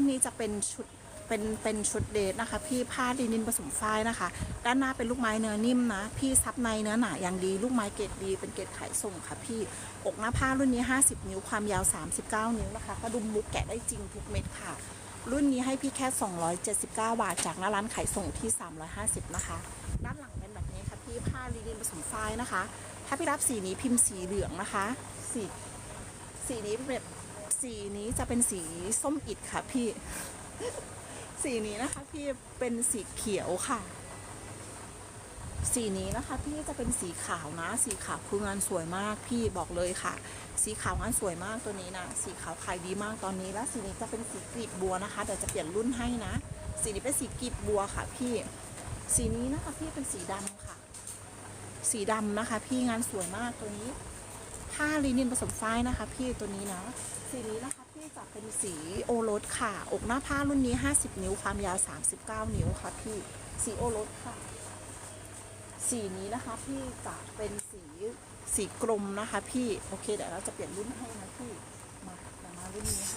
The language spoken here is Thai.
รุ่นนี้จะเป็นชุดเป็นเป็นชุดเดทนะคะ พี่ผ้าลินินผสมฝ้ายนะคะ ด้านหน้าเป็นลูกไม้เนื้อนิ่มนะ พี่ซับในเนื้อหนาอย่างดี ลูกไม้เกรดดี เป็นเกรดขายส่งค่ะพี่อกหน้าผ้ารุ่นนี้ 50 นิ้วความยาว 39 นิ้วนะคะกระดุมมุกแกะได้จริงทุกเม็ดค่ะ รุ่นนี้ให้พี่แค่ 279 บาท จากหน้าร้านขายส่งที่ 350 นะคะ ด้านหลังเป็นแบบนี้ค่ะพี่ผ้าลินินผสมฝ้ายนะคะ ถ้าพี่รับสีนี้พิมพ์สีเหลืองนะคะ สีสีนี้เป็น สีนี้จะเป็นสีส้มอิดค่ะพี่ สีนี้นะคะพี่เป็นสีเขียวค่ะ สีนี้นะคะพี่จะเป็นสีขาวนะ สีขาวคืองานสวยมากพี่บอกเลยค่ะ สีขาวงานสวยมากตัวนี้นะ สีขาวขายดีมากตอนนี้แล้วสีนี้จะเป็นสีกลีบบัวนะคะเดี๋ยวจะเปลี่ยนรุ่นให้นะ สีนี้เป็นสีกลีบบัวค่ะพี่ สีนี้นะคะพี่เป็นสีดำค่ะ สีดำนะคะ พี่งานสวยมากตัวนี้ ผ้าลินินผสมฝ้ายนะคะ พี่ตัวนี้นะสีนี้นะคะพี่จะเป็นสีโอรสค่ะ อกหน้าผ้ารุ่นนี้ 50 นิ้วความยาว 39 นิ้วค่ะพี่สีโอรสค่ะ สีนี้นะคะพี่จะเป็นสีสีกลมนะคะ พี่โอเคเดี๋ยวเราจะเปลี่ยนรุ่นให้นะพี่มาเดี๋ยวมารุ่นนี้